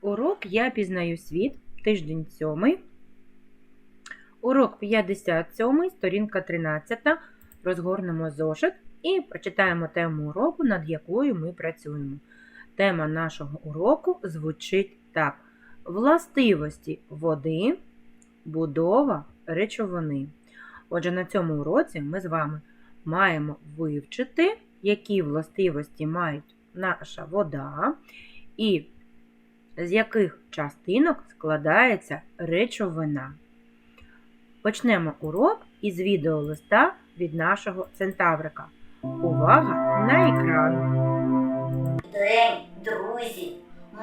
Урок Я пізнаю світ, тиждень 7. Урок 57, сторінка 13. Розгорнемо зошит і прочитаємо тему уроку, над якою ми працюємо. Тема нашого уроку звучить так: Властивості води, будова речовини. Отже, на цьому уроці ми з вами маємо вивчити, які властивості мають наша вода, і з яких частинок складається речовина. Почнемо урок із відеолиста від нашого центаврика. Увага на екран! День, друзі!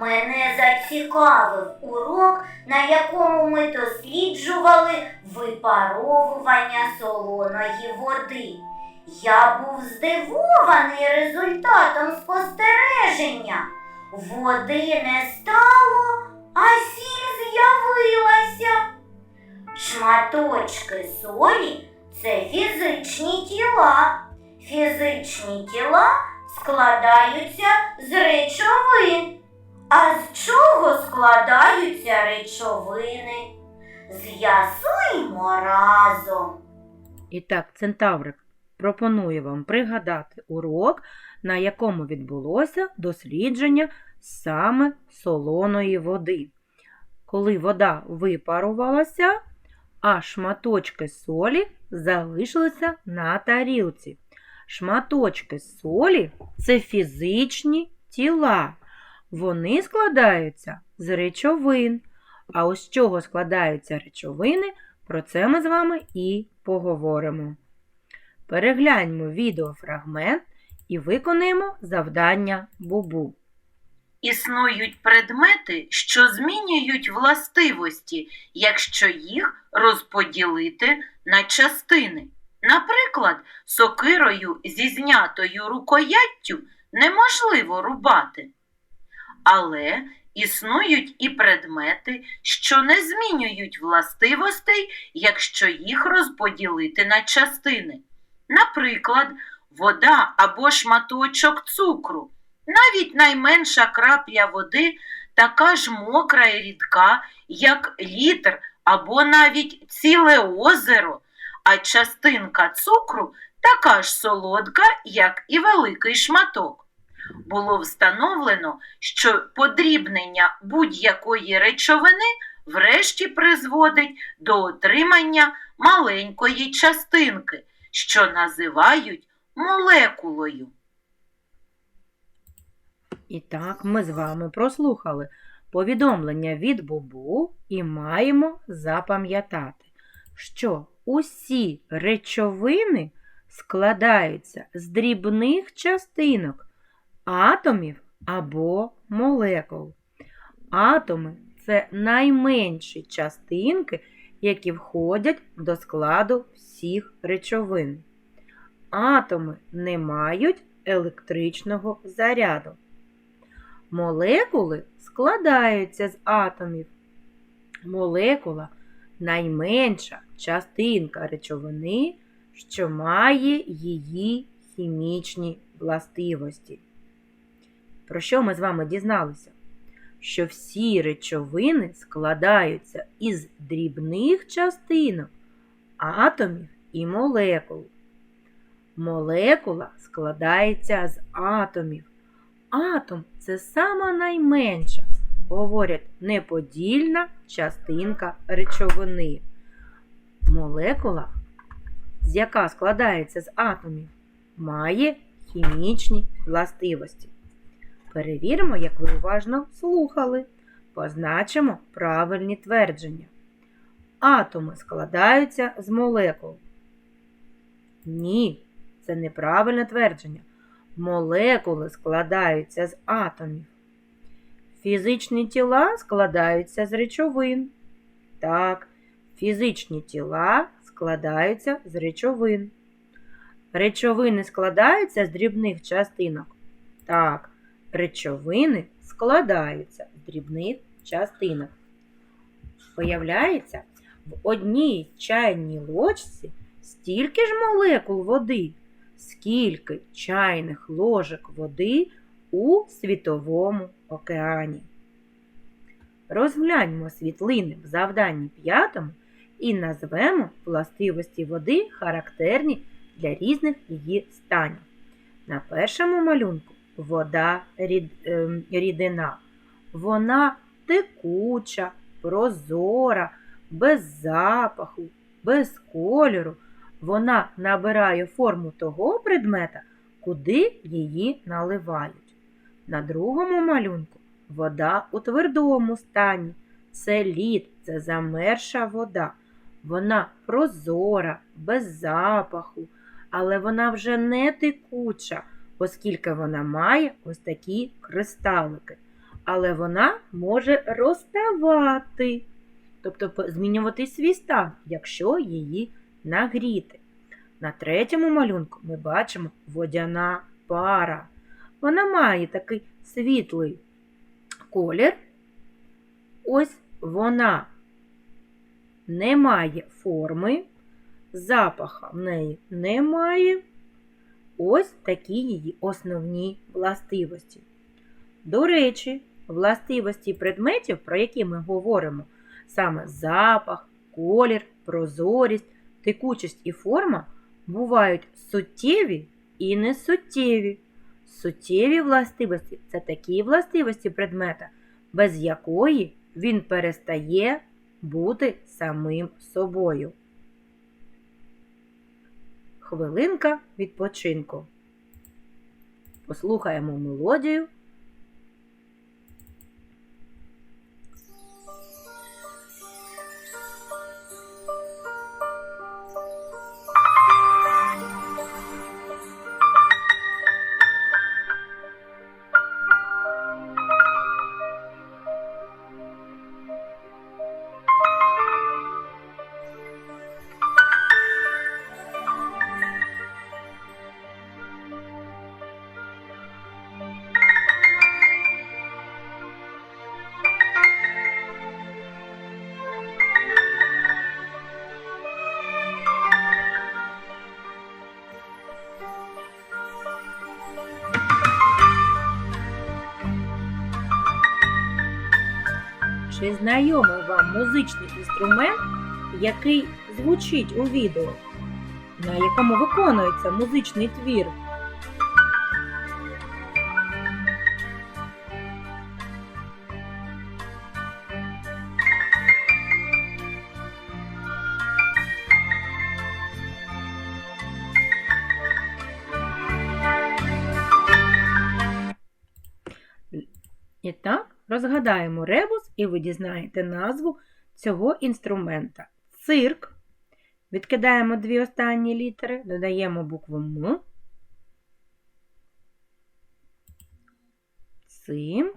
Мене зацікавив урок, на якому ми досліджували випаровування солоної води. Я був здивований результатом спостереження. Води не стало, а сіль з'явилася. Шматочки солі це фізичні тіла. Фізичні тіла складаються з речовин. А з чого складаються речовини? З'ясуємо разом. І так, центаврик пропонує вам пригадати урок, на якому відбулося дослідження саме солоної води. Коли вода випарувалася, а шматочки солі залишилися на тарілці. Шматочки солі це фізичні тіла. Вони складаються з речовин. А ось чого складаються речовини, про це ми з вами і поговоримо. Перегляньмо відеофрагмент і виконаємо завдання Бубу. Існують предмети, що змінюють властивості, якщо їх розподілити на частини. Наприклад, сокирою зі знятою рукояттю неможливо рубати. Але існують і предмети, що не змінюють властивостей, якщо їх розподілити на частини. Наприклад, вода або шматочок цукру. Навіть найменша крапля води така ж мокра і рідка, як літр або навіть ціле озеро, а частинка цукру така ж солодка, як і великий шматок. Було встановлено, що подрібнення будь-якої речовини врешті призводить до отримання маленької частинки, що називають молекулою. І так, ми з вами прослухали повідомлення від Бубу і маємо запам'ятати, що усі речовини складаються з дрібних частинок атомів або молекул. Атоми це найменші частинки, які входять до складу всіх речовин. Атоми не мають електричного заряду. Молекули складаються з атомів. Молекула найменша частинка речовини, що має її хімічні властивості. Про що ми з вами дізналися? Що всі речовини складаються із дрібних частинок, атомів і молекул. Молекула складається з атомів. Атом це сама найменша, говорять, неподільна частинка речовини. Молекула, з яка складається з атомів, має хімічні властивості. Перевіримо, як ви уважно слухали. Позначимо правильні твердження. Атоми складаються з молекул. Ні, це неправильне твердження. Молекули складаються з атомів. Фізичні тіла складаються з речовин. Так, фізичні тіла складаються з речовин. Речовини складаються з дрібних частинок. Так, речовини складаються з дрібних частинок. Виявляється, в одній чайній ложці стільки ж молекул води, скільки чайних ложок води у світовому океані. Розгляньмо світлини в завданні п'ятому і назвемо властивості води, характерні для різних її станів. На першому малюнку вода рід, ем, рідина. Вона текуча, прозора, без запаху, без кольору. Вона набирає форму того предмета, куди її наливають. На другому малюнку вода у твердому стані. Це лід, це замерша вода. Вона прозора, без запаху, але вона вже не текуча, оскільки вона має ось такі кристалики. Але вона може розставати, тобто змінювати свій стан, якщо її нагріти. На третьому малюнку ми бачимо водяна пара. Вона має такий світлий колір. Ось вона не має форми, запаха в неї немає. Ось такі її основні властивості. До речі, властивості предметів, про які ми говоримо, саме запах, колір, прозорість, текучість і форма, бувають суттєві і несуттєві. Суттєві властивості це такі властивості предмета, без якої він перестає бути самим собою. Хвилинка відпочинку. Послухаємо мелодію. Знайомий вам музичний інструмент, який звучить у відео, на якому виконується музичний твір? І так, розгадаємо ребус, і ви дізнаєте назву цього інструмента. Цирк. Відкидаємо дві останні літери, додаємо букву М. Цимбали.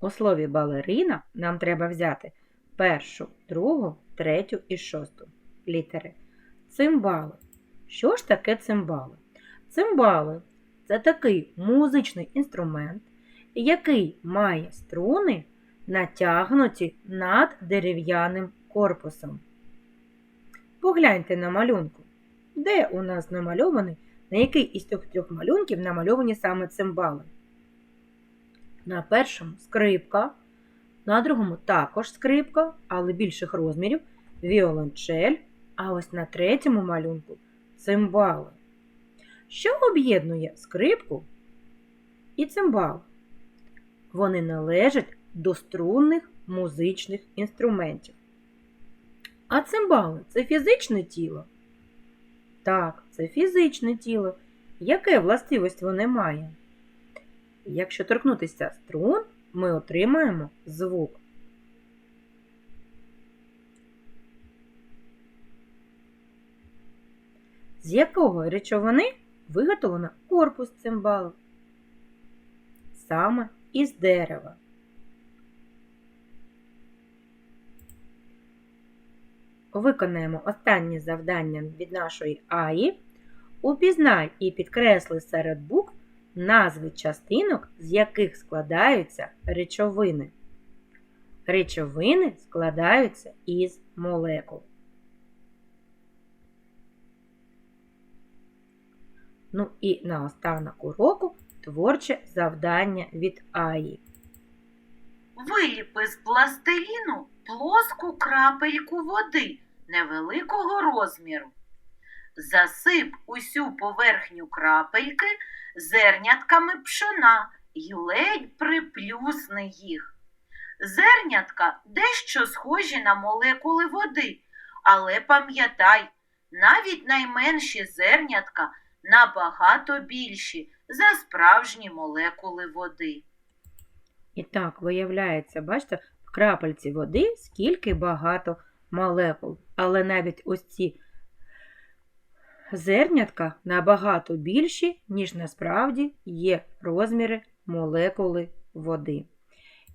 У слові балерина нам треба взяти першу, другу, третю і шосту літери. Цимбали. Що ж таке цимбали? Цимбали це такий музичний інструмент, який має струни, натягнуті над дерев'яним корпусом. Погляньте на малюнку. Де у нас намальований, на який із цих трьох малюнків намальовані саме цимбали? На першому скрипка, на другому також скрипка, але більших розмірів, віолончель, а ось на третьому малюнку цимбали. Що об'єднує скрипку і цимбал? Вони належать до струнних музичних інструментів. А цимбали це фізичне тіло? Так, це фізичне тіло. Яке властивість воно має? Якщо торкнутися струн, ми отримаємо звук. З якого речовини виготовлено корпус цимбалу? Саме із дерева. Виконаємо останнє завдання від нашої АІ. Упізнай і підкресли серед букв назви частинок, з яких складаються речовини. Речовини складаються із молекул. Ну і наостанок уроку Творче завдання від Аї. Виліпи з пластиліну плоску крапельку води невеликого розміру. Засип усю поверхню крапельки зернятками пшона й ледь приплюсни їх. Зернятка дещо схожі на молекули води, але пам'ятай, навіть найменші зернятка набагато більші за справжні молекули води. І так, виявляється, бачите, в крапельці води скільки багато молекул. Але навіть ось ці зернятка набагато більші, ніж насправді є розміри молекули води.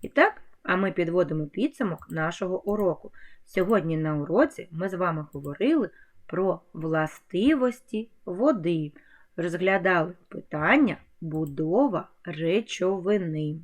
І так, а ми підводимо підсумок нашого уроку. Сьогодні на уроці ми з вами говорили про властивості води, розглядали питання будова речовини.